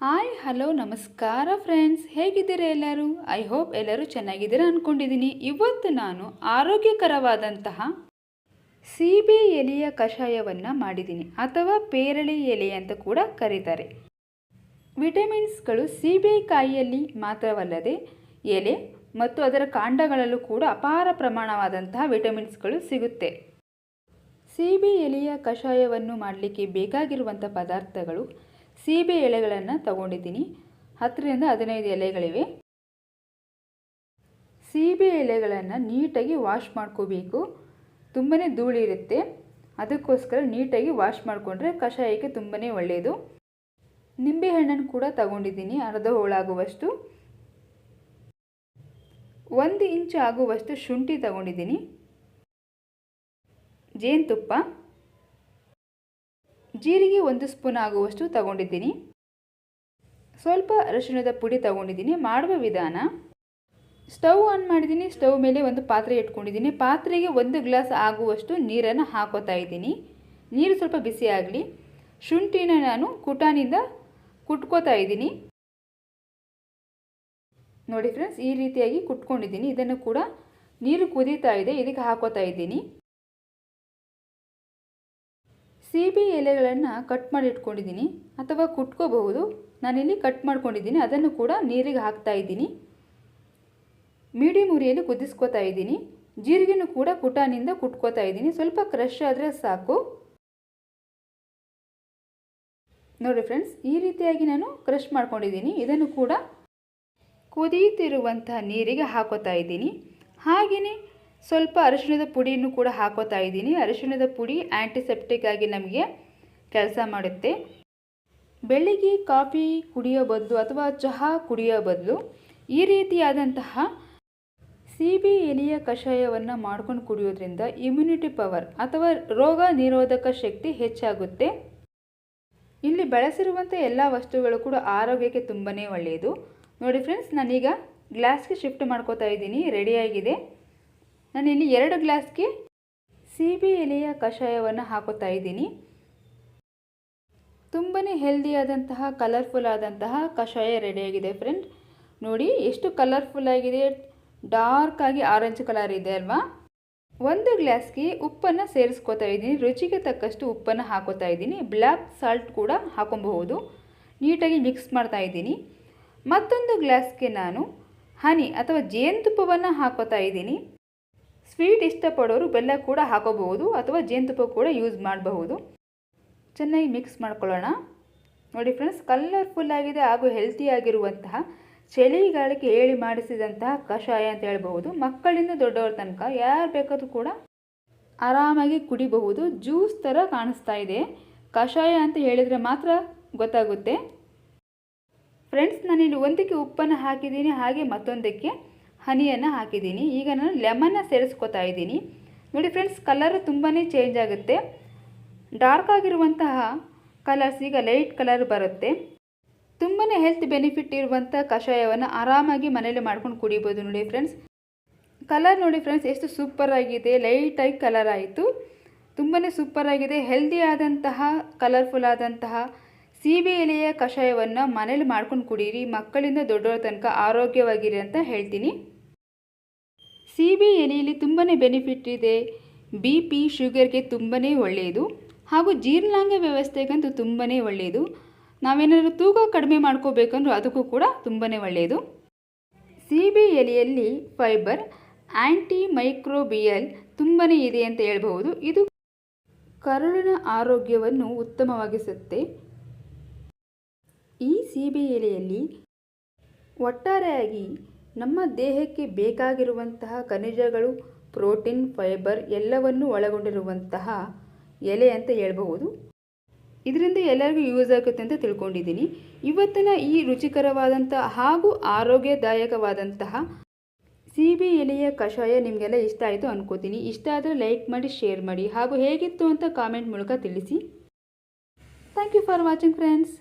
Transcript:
Hi, hello, ನಮಸ್ಕಾರ friends. ಹೇಗಿದ್ದೀರಾ ಎಲ್ಲರೂ? ಐ ಹೋಪ್ ಎಲ್ಲರೂ ಚೆನ್ನಾಗಿದ್ದೀರಾ ಅಂದ್ಕೊಂಡಿದ್ದೀನಿ ಇವತ್ತು ನಾನು ಆರೋಗ್ಯಕರವಾದಂತಹ ಸೀಬೆ ಎಲೆಯ ಕಷಾಯವನ್ನು ಮಾಡಿದ್ದೀನಿ ಅಥವಾ ಪೇರಳೆ ಎಲೆ ಅಂತ ಕೂಡ ಕರೀತಾರೆ. ವಿಟಮಿನ್ಸ್ಗಳು ಸೀಬೆಕಾಯಿಯಲ್ಲಿ ಮಾತ್ರವಲ್ಲದೆ ಎಲೆ ಮತ್ತು ಅದರ ಕಾಂಡಗಳಲ್ಲೂ ಕೂಡ ಅಪಾರ ಪ್ರಮಾಣವಾದಂತಹ ವಿಟಮಿನ್ಸ್ಗಳು ಸಿಗುತ್ತೆ. ಸೀಬೆ ಎಲೆಯ ಕಷಾಯವನ್ನು ಮಾಡಲಿಕ್ಕೆ ಬೇಕಾಗಿರುವಂಥ ಪದಾರ್ಥಗಳು ಸೀಬೆ ಎಲೆಗಳನ್ನು ತಗೊಂಡಿದ್ದೀನಿ. ಹತ್ತರಿಂದ ಹದಿನೈದು ಎಲೆಗಳಿವೆ. ಸೀಬೆ ಎಲೆಗಳನ್ನು ನೀಟಾಗಿ ವಾಶ್ ಮಾಡ್ಕೋಬೇಕು. ತುಂಬಾ ಧೂಳಿರುತ್ತೆ ಅದಕ್ಕೋಸ್ಕರ ನೀಟಾಗಿ ವಾಶ್ ಮಾಡಿಕೊಂಡ್ರೆ ಕಷಾಯಕ್ಕೆ ತುಂಬಾ ಒಳ್ಳೆಯದು ನಿಂಬೆಹಣ್ಣನ್ನು ಕೂಡ ತಗೊಂಡಿದ್ದೀನಿ, ಅರ್ಧ ಹೋಳಾಗುವಷ್ಟು. ಒಂದು ಇಂಚು ಆಗುವಷ್ಟು ಶುಂಠಿ ತಗೊಂಡಿದ್ದೀನಿ. ಜೇನುತುಪ್ಪ. ಜೀರಿಗೆ ಒಂದು ಸ್ಪೂನ್ ಆಗುವಷ್ಟು ತಗೊಂಡಿದ್ದೀನಿ. ಸ್ವಲ್ಪ ಅರಿಶಿಣದ ಪುಡಿ ತಗೊಂಡಿದ್ದೀನಿ. ಮಾಡುವ ವಿಧಾನ, ಸ್ಟವ್ ಆನ್ ಮಾಡಿದ್ದೀನಿ. ಸ್ಟವ್ ಮೇಲೆ ಒಂದು ಪಾತ್ರೆ ಇಟ್ಕೊಂಡಿದ್ದೀನಿ. ಪಾತ್ರೆಗೆ ಒಂದು ಗ್ಲಾಸ್ ಆಗುವಷ್ಟು ನೀರನ್ನು ಹಾಕೋತಾ ಇದ್ದೀನಿ. ನೀರು ಸ್ವಲ್ಪ ಬಿಸಿ ಆಗಲಿ. ಶುಂಠಿನ ನಾನು ಕುಟಾನಿಂದ ಕುಟ್ಕೋತಾ ಇದ್ದೀನಿ. ನೋಡಿ ಫ್ರೆಂಡ್ಸ್, ಈ ರೀತಿಯಾಗಿ ಕುಟ್ಕೊಂಡಿದ್ದೀನಿ. ಇದನ್ನು ಕೂಡ ನೀರು ಕುದೀತಾ ಇದೆ. ಇದಕ್ಕೆ ಹಾಕೋತಾ ಇದ್ದೀನಿ. ಸೀಬೆ ಎಲೆಗಳನ್ನು ಕಟ್ ಮಾಡಿ ಇಟ್ಕೊಂಡಿದ್ದೀನಿ ಅಥವಾ ಕುಟ್ಕೋಬಹುದು. ನಾನಿಲ್ಲಿ ಕಟ್ ಮಾಡ್ಕೊಂಡಿದ್ದೀನಿ ಅದನ್ನು ಕೂಡ ನೀರಿಗೆ ಹಾಕ್ತಾ ಇದ್ದೀನಿ. ಮೀಡಿಯಮ್ ಉರಿಯಲ್ಲಿ ಕುದಿಸ್ಕೋತಾ ಇದ್ದೀನಿ. ಜೀರಿಗೆನೂ ಕೂಡ ಕುಟಾನಿಂದ ಕುಟ್ಕೋತಾ ಇದ್ದೀನಿ. ಸ್ವಲ್ಪ ಕ್ರಶ್ ಆದರೆ ಸಾಕು. ನೋಡಿ ಫ್ರೆಂಡ್ಸ್ ಈ ರೀತಿಯಾಗಿ ನಾನು ಕ್ರಶ್ ಮಾಡ್ಕೊಂಡಿದ್ದೀನಿ ಇದನ್ನು ಕೂಡ ಕುದಿಯುತ್ತಿರುವಂತಹ ನೀರಿಗೆ ಹಾಕೋತಾ ಇದ್ದೀನಿ. ಹಾಗೆಯೇ ಸ್ವಲ್ಪ ಅರಿಶಿಣದ ಪುಡಿಯನ್ನು ಕೂಡ ಹಾಕೋತಾ ಇದ್ದೀನಿ. ಅರಿಶಿಣದ ಪುಡಿ ಆ್ಯಂಟಿಸೆಪ್ಟಿಕ್ ಆಗಿ ನಮಗೆ ಕೆಲಸ ಮಾಡುತ್ತೆ. ಬೆಳಿಗ್ಗೆ ಕಾಫಿ ಕುಡಿಯೋ ಬದಲು ಅಥವಾ ಚಹಾ ಕುಡಿಯೋ ಬದಲು ಈ ರೀತಿಯಾದಂತಹ ಸೀಬೆ ಎಲೆಯ ಕಷಾಯವನ್ನು ಮಾಡ್ಕೊಂಡು ಕುಡಿಯೋದ್ರಿಂದ ಇಮ್ಯುನಿಟಿ ಪವರ್ ಅಥವಾ ರೋಗ ನಿರೋಧಕ ಶಕ್ತಿ ಹೆಚ್ಚಾಗುತ್ತೆ. ಇಲ್ಲಿ ಬಳಸಿರುವಂಥ ಎಲ್ಲ ವಸ್ತುಗಳು ಕೂಡ ಆರೋಗ್ಯಕ್ಕೆ ತುಂಬಾ ಒಳ್ಳೆಯದು. ನೋಡಿ ಫ್ರೆಂಡ್ಸ್ ನಾನೀಗ ಗ್ಲಾಸ್ಗೆ ಶಿಫ್ಟ್ ಮಾಡ್ಕೋತಾ ಇದ್ದೀನಿ. ರೆಡಿಯಾಗಿದೆ ನಾನಿಲ್ಲಿ ಎರಡು ಗ್ಲಾಸ್ಗೆ ಸೀಬೆ ಎಲೆಯ ಕಷಾಯವನ್ನು ಹಾಕೋತಾ ಇದ್ದೀನಿ. ತುಂಬಾ ಹೆಲ್ದಿಯಾದಂತಹ ಕಲರ್ಫುಲ್ ಆದಂತಹ ಕಷಾಯ ರೆಡಿಯಾಗಿದೆ ಫ್ರೆಂಡ್ ನೋಡಿ, ಎಷ್ಟು ಕಲರ್ಫುಲ್ ಆಗಿದೆ. ಡಾರ್ಕ್ ಆಗಿ ಆರೆಂಜ್ ಕಲರ್ ಇದೆ ಅಲ್ವಾ? ಒಂದು ಗ್ಲಾಸ್ಗೆ ಉಪ್ಪನ್ನು ಸೇರಿಸ್ಕೋತಾ ಇದ್ದೀನಿ. ರುಚಿಗೆ ತಕ್ಕಷ್ಟು ಉಪ್ಪನ್ನು ಹಾಕೋತಾ ಇದ್ದೀನಿ. ಬ್ಲ್ಯಾಕ್ ಸಾಲ್ಟ್ ಕೂಡ ಹಾಕೊಬಹುದು. ನೀಟಾಗಿ ಮಿಕ್ಸ್ ಮಾಡ್ತಾ ಇದ್ದೀನಿ. ಮತ್ತೊಂದು ಗ್ಲಾಸ್ಗೆ ನಾನು ಹನಿ ಅಥವಾ ಜೇನುತುಪ್ಪವನ್ನು ಹಾಕೋತಾ ಇದ್ದೀನಿ. ಸ್ವೀಟ್ ಇಷ್ಟಪಡೋರು ಬೆಲ್ಲ ಕೂಡ ಹಾಕೋಬಹುದು ಅಥವಾ ಜೇನುತುಪ್ಪ ಕೂಡ ಯೂಸ್ ಮಾಡಬಹುದು. ಚೆನ್ನಾಗಿ ಮಿಕ್ಸ್ ಮಾಡ್ಕೊಳ್ಳೋಣ. ನೋಡಿ ಫ್ರೆಂಡ್ಸ್ ಕಲರ್ಫುಲ್ ಆಗಿದೆ ಹಾಗೂ ಹೆಲ್ತಿಯಾಗಿರುವಂತಹ ಚಳಿಗಾಲಕ್ಕೆ ಹೇಳಿ ಮಾಡಿಸಿದಂತಹ ಕಷಾಯ ಅಂತ ಹೇಳ್ಬಹುದು. ಮಕ್ಕಳಿಂದ ದೊಡ್ಡವ್ರ ತನಕ ಯಾರು ಬೇಕಾದರೂ ಕೂಡ ಆರಾಮಾಗಿ ಕುಡಿಬಹುದು. ಜ್ಯೂಸ್ ಥರ ಕಾಣಿಸ್ತಾ ಇದೆ. ಕಷಾಯ ಅಂತ ಹೇಳಿದರೆ ಮಾತ್ರ ಗೊತ್ತಾಗುತ್ತೆ. ಫ್ರೆಂಡ್ಸ್ ನಾನಿಲ್ಲಿ ಒಂದಕ್ಕೆ ಉಪ್ಪನ್ನು ಹಾಕಿದ್ದೀನಿ. ಹಾಗೆ ಮತ್ತೊಂದಕ್ಕೆ ಹನಿಯನ್ನು ಹಾಕಿದ್ದೀನಿ. ಈಗ ನಾನು ಲೆಮನ್ನ ಸೇರಿಸ್ಕೊತಾ ಇದ್ದೀನಿ. ನೋಡಿ ಫ್ರೆಂಡ್ಸ್ ಕಲರ್ ತುಂಬಾ ಚೇಂಜ್ ಆಗುತ್ತೆ. ಡಾರ್ಕ್ ಆಗಿರುವಂತಹ ಕಲರ್ಸ್ ಈಗ ಲೈಟ್ ಕಲರ್ ಬರುತ್ತೆ. ತುಂಬಾ ಹೆಲ್ತ್ ಬೆನಿಫಿಟ್ ಇರುವಂಥ ಕಷಾಯವನ್ನು ಆರಾಮಾಗಿ ಮನೇಲಿ ಮಾಡ್ಕೊಂಡು ಕುಡಿಬೋದು ನೋಡಿ ಫ್ರೆಂಡ್ಸ್ ಕಲರ್ ನೋಡಿ ಫ್ರೆಂಡ್ಸ್ ಎಷ್ಟು ಸೂಪರ್ ಆಗಿದೆ. ಲೈಟಾಗಿ ಕಲರ್ ಆಯಿತು. ತುಂಬಾ ಸೂಪರ್ ಆಗಿದೆ. ಹೆಲ್ದಿ ಆದಂತಹ ಕಲರ್ಫುಲ್ ಆದಂತಹ ಸೀಬೆ ಎಲೆಯ ಕಷಾಯವನ್ನು ಮನೇಲಿ ಮಾಡ್ಕೊಂಡು ಕುಡೀರಿ. ಮಕ್ಕಳಿಂದ ದೊಡ್ಡವರ ತನಕ ಆರೋಗ್ಯವಾಗಿರಿ ಅಂತ ಹೇಳ್ತೀನಿ. ಸೀಬೆ ಎಲೆಯಲ್ಲಿ ತುಂಬಾ ಬೆನಿಫಿಟ್ ಇದೆ. ಬಿ ಪಿ ಶುಗರ್ಗೆ ತುಂಬಾ ಒಳ್ಳೆಯದು ಹಾಗೂ ಜೀರ್ಣಾಂಗ ವ್ಯವಸ್ಥೆಗಂತೂ ತುಂಬಾ ಒಳ್ಳೆಯದು ನಾವೇನಾದರೂ ತೂಕ ಕಡಿಮೆ ಮಾಡ್ಕೋಬೇಕಂದ್ರೂ ಅದಕ್ಕೂ ಕೂಡ ತುಂಬಾ ಒಳ್ಳೆಯದು ಸೀಬೆ ಎಲೆಯಲ್ಲಿ ಫೈಬರ್ ಆ್ಯಂಟಿ ಮೈಕ್ರೋಬಿಯಲ್ ತುಂಬಾ ಇದೆ ಅಂತ ಹೇಳ್ಬಹುದು. ಇದು ಕರುಳಿನ ಆರೋಗ್ಯವನ್ನು ಉತ್ತಮವಾಗಿಸುತ್ತೆ. ಈ ಸೀಬೆ ಎಲೆಯಲ್ಲಿ ಒಟ್ಟಾರೆಯಾಗಿ ನಮ್ಮ ದೇಹಕ್ಕೆ ಬೇಕಾಗಿರುವಂತಹ ಖನಿಜಗಳು, ಪ್ರೋಟೀನ್, ಫೈಬರ್ ಎಲ್ಲವನ್ನೂ ಒಳಗೊಂಡಿರುವಂತಹ ಎಲೆ ಅಂತ ಹೇಳಬಹುದು. ಇದರಿಂದ ಎಲ್ಲರಿಗೂ ಯೂಸ್ ಆಗುತ್ತೆ ಅಂತ ತಿಳ್ಕೊಂಡಿದ್ದೀನಿ. ಇವತ್ತಿನ ಈ ರುಚಿಕರವಾದಂಥ ಹಾಗೂ ಆರೋಗ್ಯದಾಯಕವಾದಂತಹ ಸಿಬಿ ಎಲೆಯ ಕಷಾಯ ನಿಮಗೆಲ್ಲ ಇಷ್ಟ ಆಯಿತು ಅನ್ಕೋತೀನಿ. ಇಷ್ಟ ಆದರೆ ಲೈಕ್ ಮಾಡಿ, ಶೇರ್ ಮಾಡಿ ಹಾಗೂ ಹೇಗಿತ್ತು ಅಂತ ಕಾಮೆಂಟ್ ಮೂಲಕ ತಿಳಿಸಿ. Thank you for watching friends.